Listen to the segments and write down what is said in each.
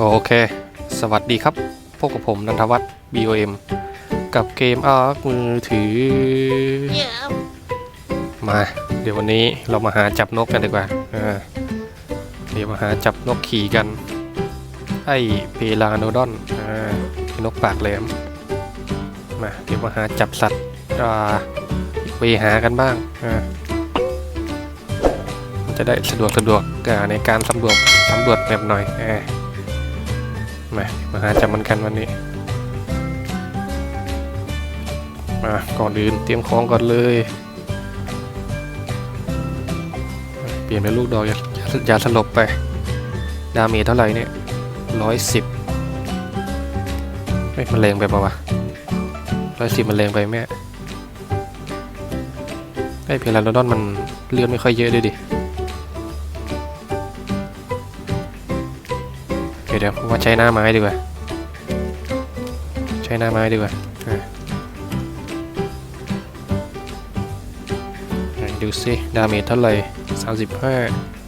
โอเค สวัสดีครับ พบกับผมนันทวัฒน์ BOM กับเกมอาร์มือถือ มา เดี๋ยววันนี้เรามาหาจับนกกันดีกว่าเดี๋ยวมาหาจับนกขี่กัน ไอเพลาโนดอนอนกปากแหลม มา เดี๋ยวมาหาจับสัตว์อ่าไปหากันบ้างมันจะได้สะดวกสะดวกในการสำรวจสำรวจแบบหน่อยอ มามาหาจับมันกันวันนี้ มาก่อนอื่นเตรียมของก่อนเลย เปลี่ยนเป็นลูกดอกยายาสลบไป ดาเมจเท่าไหร่เนี่ยร้อยสิบไม่มันแรงไปปะวะร้อยสิบมันแรงไปแม่ไอเพลาโนดอนมันเลือดไม่ค่อยเยอะด้วยดิ เดี๋ยวเดี๋ยวว่าใช้หน้าไม้ดีกว่า ใช้หน้าไม้ดีกว่าดูสิดาเมจเท่าไหร่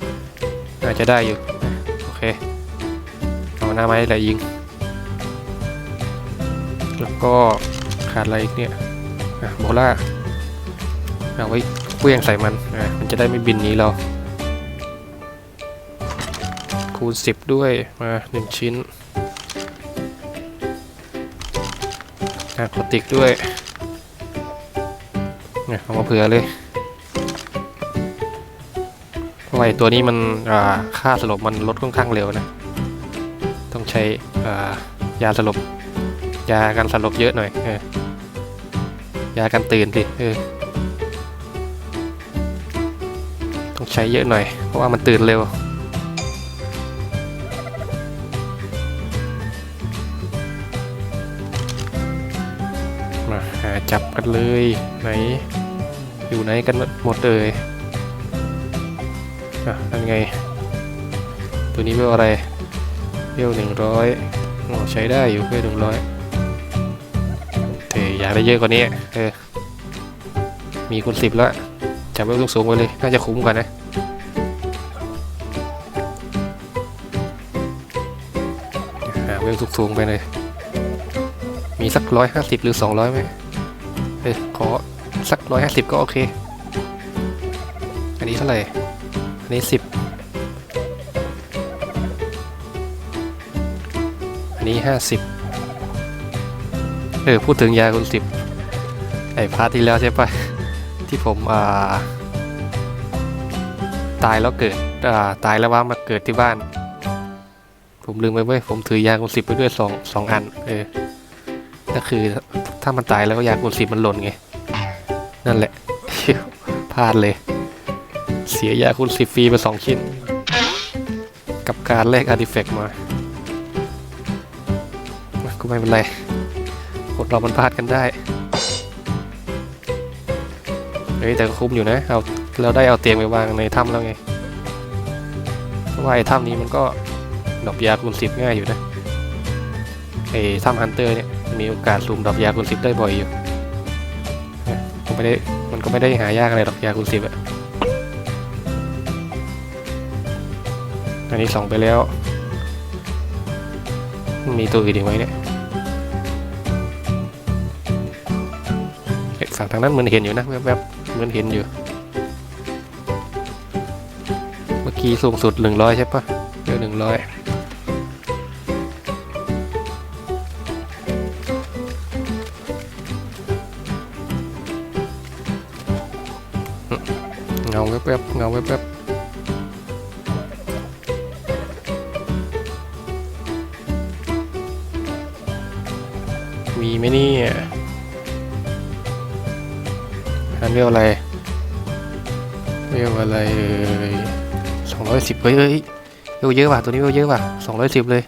35น่าจะได้อยู่ โอเค เอาหน้าไม้แหละยิง แล้วก็ขาดอะไรอีกเนี่ยอะโบล่าเอาไว้เลี้ยงใส่มันมันจะได้ไม่บินหนี้เรา คูณ 10 ด้วยมา 1 ชิ้นนาโคติกด้วยเนี่ยเอามาเผื่อเลยเพราะไอตัวนี้มันอ่าค่าสลบมันลดค่อนข้างเร็วนะ ต้องใช้อ่ายาสลบ ยากันสลบเยอะหน่อยเออยากันตื่นสิเออต้องใช้เยอะหน่อย เพราะว่ามันตื่นเร็ว มาหาจับกันเลยไหนอยู่ไหนกันหมดเลยอะนั่นไง ตัวนี้เวลอะไรเวหนึ่งร้อยใช้ได้อยู่เวลหนึ่งร้อยแต่อยากได้เยอะกว่านี้เออมีคูณสิบแล้วจับเวลสูงไปเลยน่าจะคุ้มกว่านะหาเวลสูงๆไปเลย สักร้อยห้าสิบหรือสองร้อยไหมเออขอสักร้อยห้าสิบก็โอเค อันนี้เท่าไหร่ อันนี้สิบอันนี้ห้าสิบเออ พูดถึงยาคุณสิบไอ้พาร์ทที่แล้วใช่ปะที่ผมอ่า ตายแล้วเกิดอ่าตายแล้วว่ามาเกิดที่บ้าน ผมลืมไปเว้ยผมถือยาคุณสิบไปด้วยสองสองอัน เออ ก็คือถ้ามันตายแล้วก็ยากูลสิมันหล่นไง นั่นแหละพลาดเลย เสียยาคูณสิฟรีไปสองชิ้น กับการแลกอาร์ติแฟกต์มา ก็ไม่เป็นไรคนเรามันพลาดกันได้เฮ้ยแต่ก็คุ้มอยู่นะ เอาเราได้เอาเตียงไปวางในถ้ำแล้วไง เพราะว่าไอ้ถ้ำนี้มันก็ดอกยาคูณสิบง่ายอยู่นะไอ้ถ้ำฮันเตอร์เนี่ย มีโอกาสซูมดอกยาคูณสิบได้บ่อยอยู่เนี่ยก็ไม่ได้มันก็ไม่ได้หายากอะไรดอกยาคูณสิบอะอันนี้สองไปแล้ว มีตัวอื่นอีกไหมเนี่ยฝั่งทางนั้นเหมือนเห็นอยู่นะแวบๆเหมือนเห็นอยู่ เมื่อกี้สูงสุดหนึ่งร้อยใช่ปะเดี๋ยวหนึ่งร้อย วบๆเงาแวบๆมีไหมเนี่ยอันเรียกอะไรเรียกอะไรเอ่ยสองร้อยสิบเฮ้ยเฮ้ยเร็วเยอะว่ะตัวนี้เร็วเยอะว่ะสองร้อยสิบเลย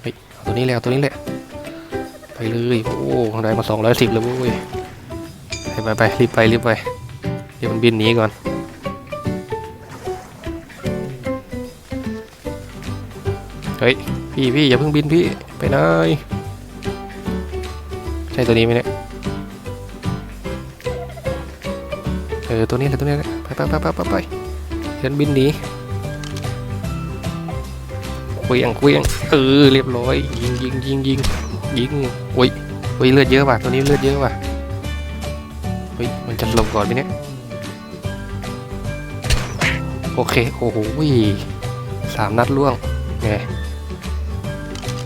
เฮ้ยเอตัวนี้แล้วตัวนี้แหละไปเลยโอ้ได้มาสองร้อยสิบเลยเว้ยไปไปไปรีบไปรีบไปเดี๋ยวมันบินหนีก่อน ฮ้ย พี่พี่อย่าเพิ่งบินพี่ ไปไหนใช่ตัวนี้ไหมเนี่ย เออ ตัวนี้แหละตัวนี้แหละไปไปไปไปไปไปเดี๋ยวมันบินหนีเควียงเควียงเออเรียบร้อย ยิงยิงยิงยิงยิงโอ้ยโอ้ยเลือดเยอะว่ะตัวนี้เลือดเยอะว่ะเฮ้ยมันจะหลบก่อนไหมเนี่ยโอเค โอ้โหสามนัดล่วงไง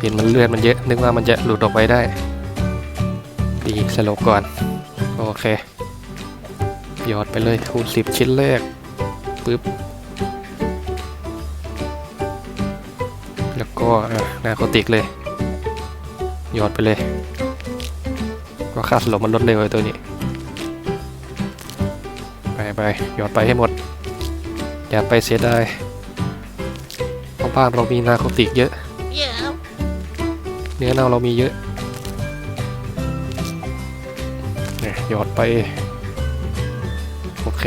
เห็นมันเลือดมันเยอะ นึกว่ามันจะหลุดออกไปได้ดีสลบก่อน โอเคหยอดไปเลยคูณสิบชิ้นแรกปึ๊บ แล้วก็นาโคติกเลยหยอดไปเลยก็ค่าสลบมันลดเร็วไอ้ตัวนี้ ไปไปหยอดไปให้หมด อย่าไปเสียดายเพราะบ้านเรามีนาโคติกเยอะ เนื้อเน่าเรามีเยอะเนี่ยหยอดไป โอเค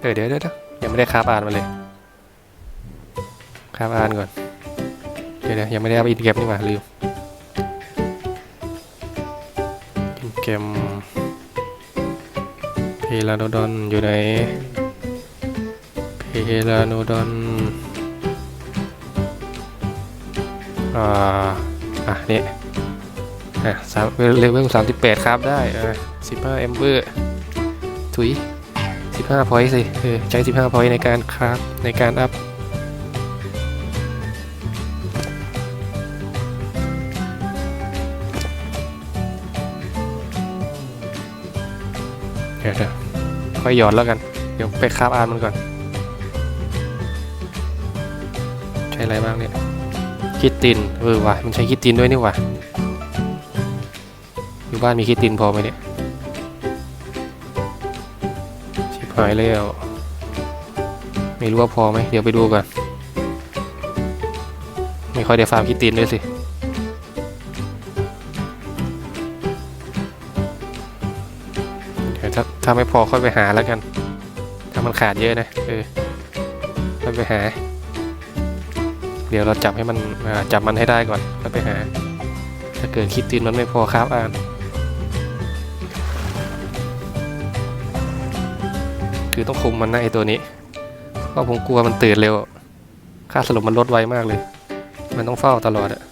เออเดี๋ยวเดี๋ยวยังไม่ได้คาบอ่านมาเลยคาบอ่านก่อน เดี๋ยวเดี๋ยวยังไม่ได้เอาอินเกมนี่หว่าลืมอินเกมเพลาโนดอนอยู่ไหนเพลาโนดอน อ่าอะนี่อะสามเลเวลสามสิบแปดครับได้อะสิบห้าเอมเบอร์ถุยสิบห้าพอยต์สิเออใช้สิบห้าพอยต์ในการคราฟในการอัพเดี๋ยวค่อยหยอดแล้วกัน เดี๋ยวไปคราฟอ่านมันก่อน ใช้อะไรบ้างเนี่ย คิดตินเออว่ะมันใช้คิดตินด้วยนี่ว่ะอยู่บ้านมีคิดตินพอไหมเนี่ยชิบหายแล้วไม่รู้ว่าพอไหมเดี๋ยวไปดูก่อนไม่ค่อยได้ฟาร์มคิดตินด้วยสิเดี๋ยวถ้าถ้าไม่พอค่อยไปหาแล้วกัน ถ้ามันขาดเยอะนะ เออค่อยไปหา เดี๋ยวเราจับให้มันจับมันให้ได้ก่อนค่อยไปหา ถ้าเกิดคิดตินมันไม่พอครับอ่านคือต้องคุมมันนะไอตัวนี้เพราะผมกลัวมันตื่นเร็ว ค่าสลบมันลดไวมากเลย มันต้องเฝ้าตลอดอะ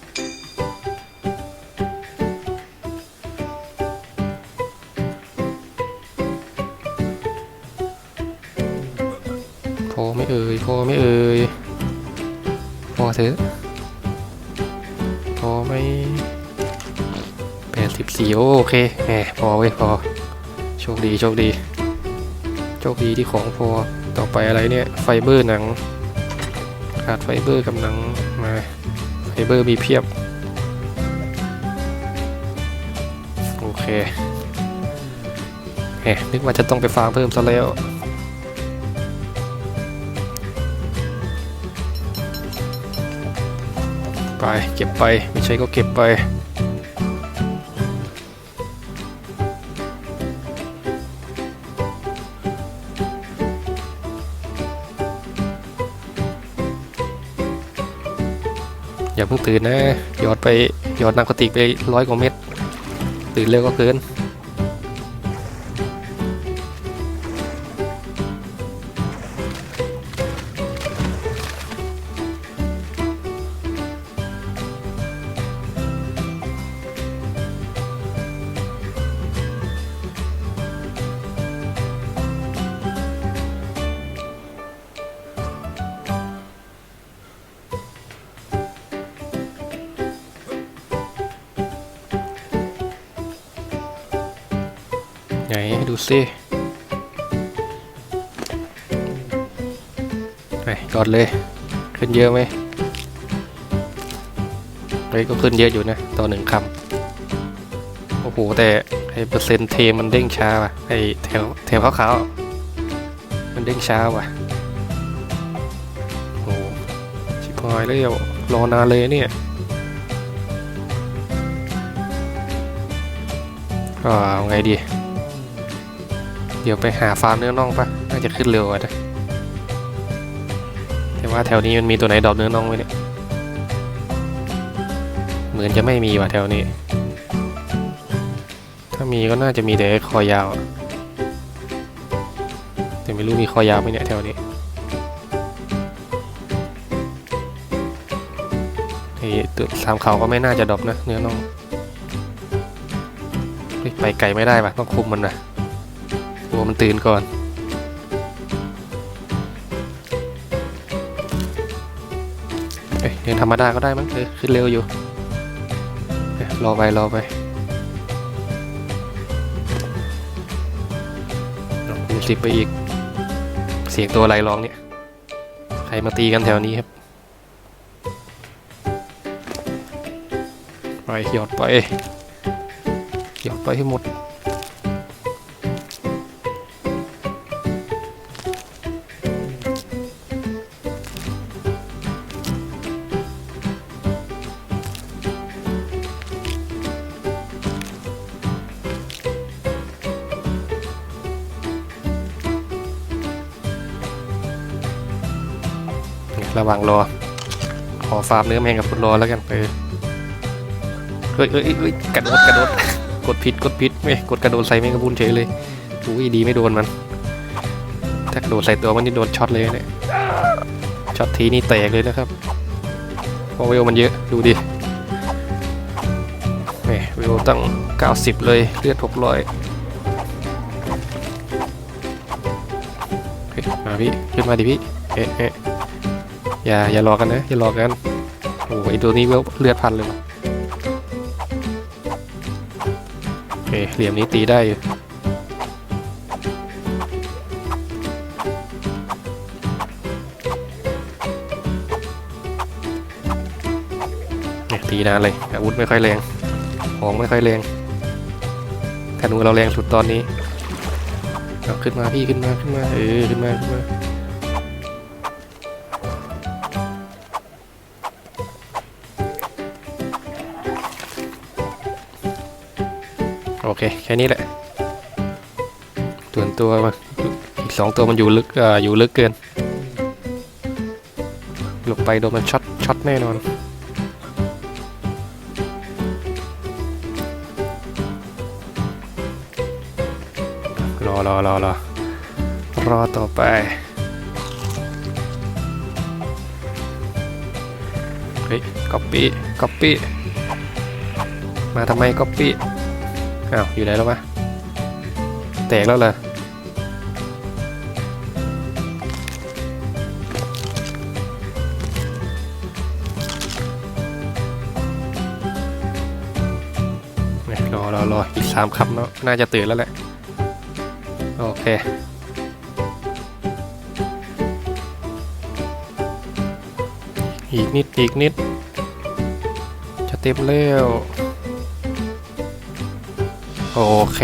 พอไม่เอ่ยพอไม่เอ่ย อเถอะพอไหมแปดสิบสี่โอเคแหมพอไว้ยพอ โชคดีโชคดี โชคดีที่ของพอ ต่อไปอะไรเนี่ย ไฟเบอร์หนัง ขาดไฟเบอร์กับหนังมา ไฟเบอร์มีเพียบ โอเคแหมนึกว่าจะต้องไปฟาร์มเพิ่มซะแล้ว ไปเก็บไปไม่ใช่ก็เก็บไปอย่าเพิ่งตื่นนะหยอดไปหยอดนักกติกไปร้อยกว่าเม็ดตื่นเร็วก็เกิน ไหนดูซิไปกอดเลย ขึ้นเยอะไหมเฮ้ยก็ขึ้นเยอะอยู่นะ ต่อหนึ่งคำ โอ้โห แต่ไอเปอร์เซ็นต์เทมันเด้งช้าว่ะ ไอแถวแถวขาวๆมันเด้งช้าว่ะ โอ้โหชิบหายแล้วรอนานเลยเนี่ยก็เอาไงดี เดี๋ยวไปหาฟาร์มเนื้อน่องปะน่าจะขึ้นเร็วนะแต่ว่าแถวนี้มันมีตัวไหนดอกเนื้อน่องไหมเนี่ย เหมือนจะไม่มีว่ะแถวนี้ ถ้ามีก็น่าจะมีแต่คอยาว แต่ไม่รู้มีคอยาวไหมเนี่ยแถวนี้ไอ้ตัวสามเขาก็ไม่น่าจะดอกนะเนื้อน่องไปไกลไม่ได้ปะต้องคุมมันนะ กลัวมันตื่นก่อนเอ้ยเดินธรรมดาก็ได้มั้งเออขึ้นเร็วอยู่เอ้ยรอไปรอไปเอาคูณสิบไปอีก เสียงตัวอะไรร้องเนี่ย ใครมาตีกันแถวนี้ครับ ไปหยอดไปหยอดไปให้หมด ว่างรอ ขอฟาร์มเนื้อแมงกับคุณรอแล้วกันเออเฮ้ยเฮ้ยเฮ้ยกระโดดกระโดดกดผิดกดผิดไม่กดกระโดดใส่แมงกะพุนเฉยเลยอุ้ยดีไม่โดนมัน ถ้ากระโดดใส่ตัวมันนี่โดนช็อตเลยเนี่ยช็อตทีนี่แตกเลยนะครับเพราะเวลมันเยอะดูดิแหมเวลตั้ง 90 เลยเลือด600เฮ้ยมาพี่ขึ้นมาดิพี่เอ๊ะเอ๊ะ อย่าอย่ารอกันนะอย่ารอกันโอ้ยตัวนี้เลือดพันเลยโอเคเหลี่ยมนี้ตีได้อยู่เนี่ยตีนานเลยอาวุธไม่ค่อยแรงของไม่ค่อยแรงธนูเราแรงสุดตอนนี้ขึ้นมาพี่ขึ้นมาขึ้นมาเออขึ้นมาขึ้นมา โอเค แค่นี้แหละส่วนตัวมันอีกสองตัวมันอยู่ลึกอ่ออยู่ลึกเกิน หลบไปโดนมันช็อตช็อตแน่นอนรอรอรอรอรอต่อไปเฮ้ยก๊อปปี้ก๊อปปี้มาทำไมก๊ อ้าวอยู่ไหนแล้ววะแตกแล้วเหรอเนี่ยรอรอรออีกสามคำเนาะน่าจะตื่นแล้วแหละ โอเคอีกนิดอีกนิด จะเต็มแล้ว โอเค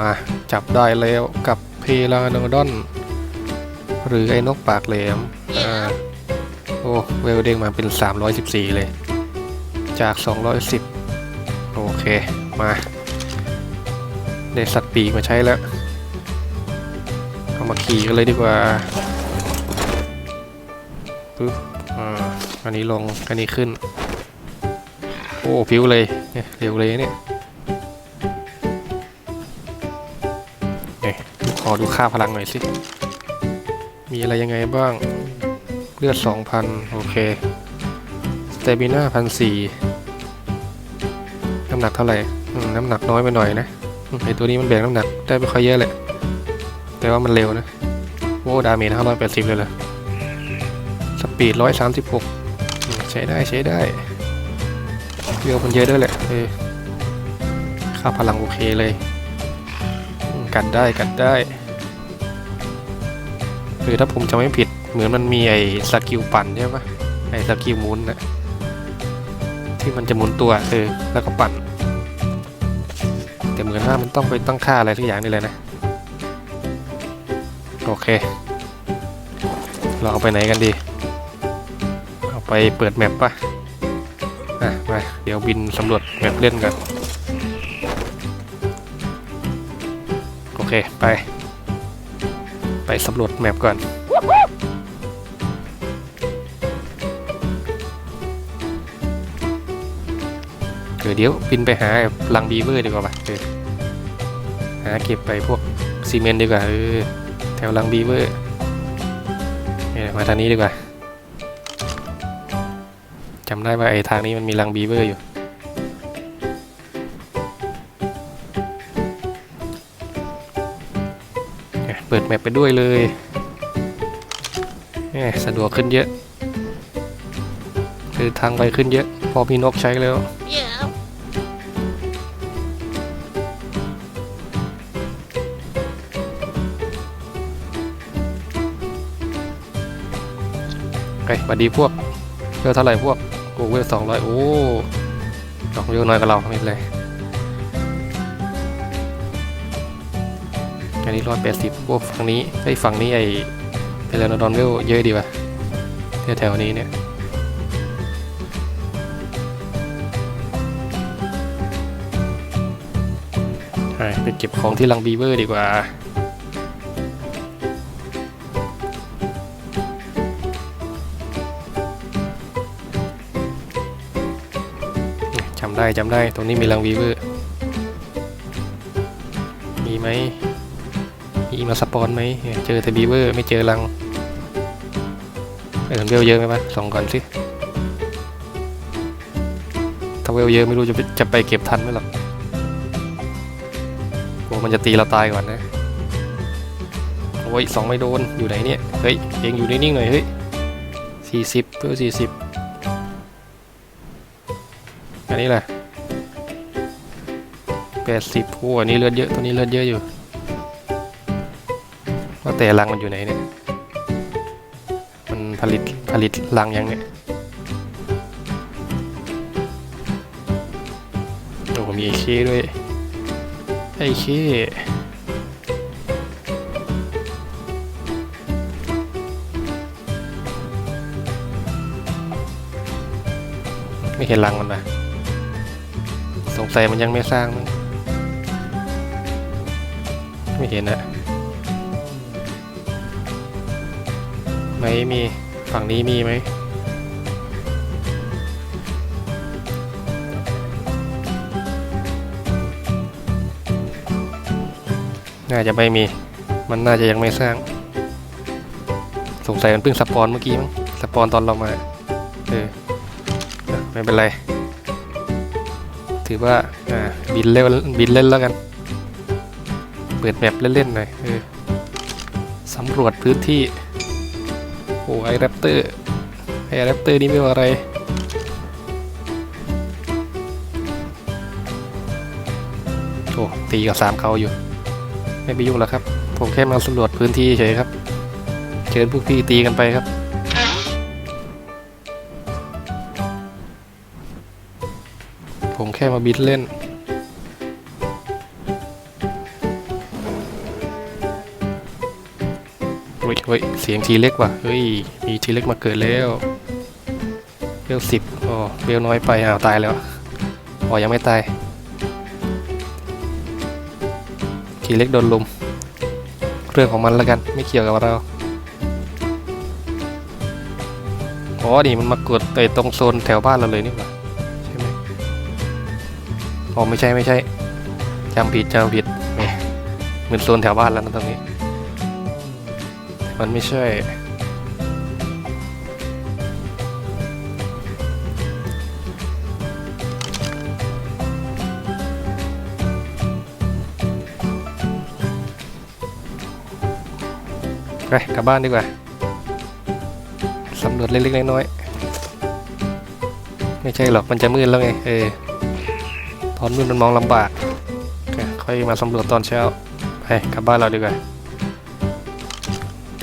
มาจับได้แล้วกับเพลาโนดอน หรือไอ้นกปากแหลม อ่า โอ้เวลเด้งมาเป็น 314 เลย จาก 210 โอเค มา ได้สัตว์ปีกมาใช้แล้ว เอามาขี่กันเลยดีกว่าปึ๊บอ่าอันนี้ลง อันนี้ขึ้น โอ้พิ้วเลยเนี่ยเร็วเลยเนี่ย ดูค่าพลังหน่อยสิ มีอะไรยังไงบ้าง เลือด 2,000 โอเคสเตมิน่าพันสี่น้ำหนักเท่าไหร่ น้ำหนักน้อยไปหน่อยนะไอตัวนี้มันแบกน้ำหนักได้ไม่ค่อยเยอะแหละแต่ว่ามันเร็วนะโอ้ดาเมจ580เลยเหรอสปีด136ใช้ได้ใช้ได้เร็วมันเยอะด้วยแหละเออค่าพลังโอเคเลย กันได้กันได้ คือถ้าผมจะไม่ผิดเหมือนมันมีไอ้สกิลปั่นใช่ปะไอ้สกิลหมุนนะที่มันจะหมุนตัวเออแล้วก็ปั่น แต่เหมือนว่ามันต้องไปตั้งค่าอะไรทุกอย่างนี่เลยนะ โอเค เราเอาไปไหนกันดี เอาไปเปิดแมปปะอะมาเดี๋ยวบินสำรวจแมปเล่นกัน โอเคไป ไปสำรวจแมปก่อน เดี๋ยวบินไปหาลังบีเวอร์ดีกว่าปะเออหาเก็บไปพวกซีเมนต์ดีกว่าเออแถวลังบีเวอร์มาทางนี้ดีกว่าจำได้ว่าไอ้ทางนี้มันมีรังบีเวอร์อยู่ ปิดแมปไปด้วยเลยเนี่ยสะดวกขึ้นเยอะ คือทางไปขึ้นเยอะ พอมีนกใช้แล้ว Yeah. ไงบัดดีพวกเวลเท่าไหร่พวกโอ้เวลสองร้อยโอ้ดอกเวลน้อยกว่าเราไม่เป็น อันนี้ร้อยแปดสิบพวกฝั่งนี้ไอ้ฝั่งนี้ไอ้เปรนดอนเวลเยอะดีว่ะแถวๆนี้เนี่ยไปเก็บของที่ลังบีเวอร์ดีกว่าจำได้จำได้ ตรงนี้มีรังวีเวอร์ มีไหม มีมาสปอนไหมเจอแต่บีเวอร์ไม่เจอรังไอ้ถึงเวลเยอะไหมวะส่องก่อนสิถ้าเวลเยอะไม่รู้จะจะไปเก็บทันไหมหรอกกลัวมันจะตีเราตายก่อนนะโอ้ยสองไม่โดนอยู่ไหนเนี่ยเฮ้ยเองอยู่นิ่งๆหน่อยเฮ้ยสี่สิบเพื่อสี่สิบอันนี้แหละแปดสิบโอ้อันนี้เลือดเยอะตัวนี้เลือดเยอะอยู่ แต่รังมันอยู่ไหนเนี่ย มันผลิตผลิตรังยังเนี่ย โอ้มีไอเคด้วย ไอเคไม่เห็นรังมันนะสงสัยมันยังไม่สร้างมั้งไม่เห็นนะ ไม่มี ฝั่งนี้มีไหมน่าจะไม่มี มันน่าจะยังไม่สร้าง สงสัยมันเพิ่งสปอนเมื่อกี้มั้ง สปอนตอนเรามา เออเออไม่เป็นไร ถือว่า อ่า บินเล่น บินเล่นแล้วกัน เปิดแมปเล่นๆหน่อย เออ สำรวจพื้นที่ โอ้ไอแรปเตอร์ไอแรปเตอร์นี่ไม่ว่าอะไรโอ้ตีกับสามเขาอยู่ ไม่ไปยุ่งแล้วครับ ผมแค่มาสำรวจพื้นที่เฉยครับ เชิญพวกพี่ตีกันไปครับผมแค่มาบิดเล่น ฮ้ยเฮ้ย เสียงทีเล็กว่ะ เฮ้ย มีทีเล็กมาเกิดแล้วเวลสิบอ๋อเวลน้อยไป อ้าว ตายแล้วอ๋อยังไม่ตาย ทีเล็กโดนลุม เรื่องของมันแล้วกัน ไม่เกี่ยวกับเราอ๋อนี่มันมากดไอ้ตรงโซนแถวบ้านเราเลยนี่หว่าใช่ไหมอ๋อไม่ใช่ไม่ใช่จำผิดจำผิดแหมเหมือนโซนแถวบ้านแล้วนะตรงนี้ มันไม่ใช่ ไปกลับบ้านดีกว่า สำรวจเล็กๆน้อยๆ ไม่ใช่หรอก มันจะมืดแล้วไง เออ ตอนมืดมันมองลำบาก ค่อยมาสำรวจตอนเช้า ไปกลับบ้านเราดีกว่า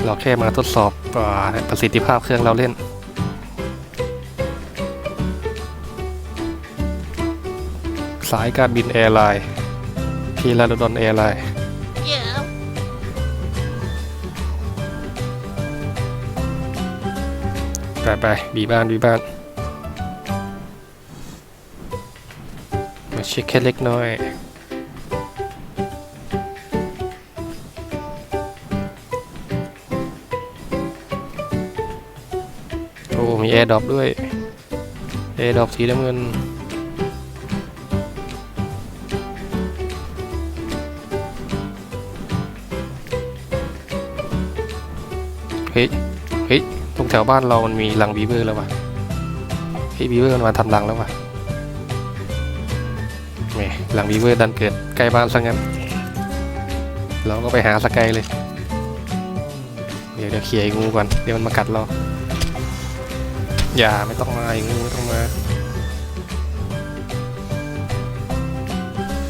เราแค่มาทดสอบอประสิทธิภาพเครื่องเราเล่น สายการบินแอร์ไลน์พีลาโดอนแอร์ไลน์ไปไปบีบ้านบีบ้านมาเช็คแค่เล็กน้อย มีแอร์ดรอปด้วยแอร์ดรอปสีน้ำเงินเฮ้ยเฮ้ยตรงแถวบ้านเรามันมีรังบีเบอร์แล้ววะพี่บีเวอร์มันมาทำรังแล้ววะแหมหลังบีเวอร์ดันเกิดใกล้บ้านซะงั้น เราก็ไปหาสกายเลย เดี๋ยวเดี๋ยวเคลียร์ไอ้งูก่อน เดี๋ยวมันมากัดเรา อย่าไม่ต้องมาไอ้งูไม่ต้องมา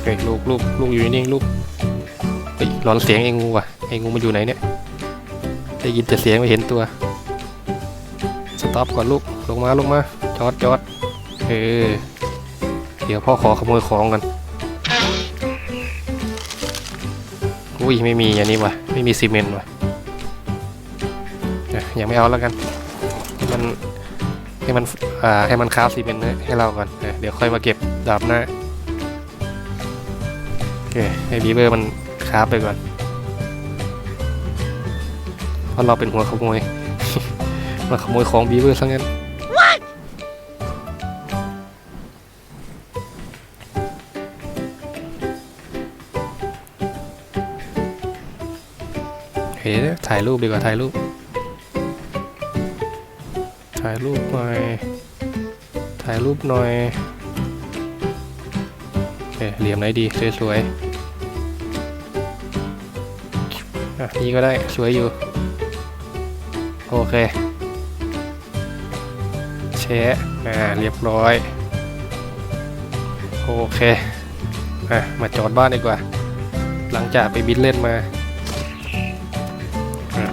เฮ้ยลูกลูกลูกอยู่นิ่งลูกเฮ้ยร้อนเสียงไอ้งูว่ะไอ้งูมันอยู่ไหนเนี่ยได้ยินแต่เสียงไม่เห็นตัวสต็อปก่อนลูกลงมาลงมาจอดจอดเออเดี๋ยวพ่อขอขโมยของกันอุ้ยไม่มีอันนี้ว่ะไม่มีซีเมนต์ว่ะยังไม่เอาแล้วกัน ให้มันอ่าให้มันคราฟซีเมนต์ให้ให้เราก่อนเออเดี๋ยวค่อยมาเก็บดาบหน้าโอเคให้บีเบอร์มันคราฟไปก่อนเพราะเราเป็นหัวขโมย มาขโมยของบีเบอร์ซะงั้นเฮ้ยถ่ายรูปดีกว่าถ่ายรูปถ่ายรูปหน่อย ถ่ายรูปหน่อยเอ๊ะเหลี่ยมไหนดี สวยๆ อะ นี่ก็ได้ สวยอยู่ โอเคแชะอ่า เรียบร้อย โอเค อะ มาจอดบ้านดีกว่า หลังจากไปบินเล่นมา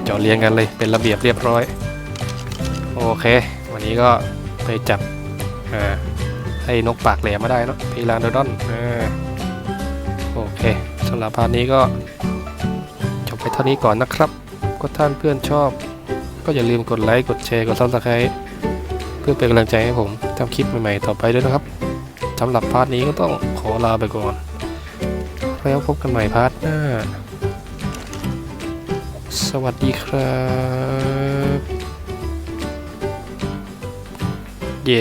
จอดเรียงกันเลย เป็นระเบียบเรียบร้อย โอเค วันนี้ก็ไปจับให้นกปากแหลมมาได้เนอะพีลานโดดอนอ่าโอเคสำหรับพาร์ทนี้ก็จบไปเท่านี้ก่อนนะครับ ก็ท่านเพื่อนชอบ ก็อย่าลืมกดไลค์กดแชร์กดซับสไครต์เพื่อเป็นกำลังใจให้ผมทำคลิปใหม่ๆต่อไปด้วยนะครับสำหรับพาร์ทนี้ก็ต้องขอลาไปก่อน แล้วพบกันใหม่พาร์ทหน้า สวัสดีครับ เย่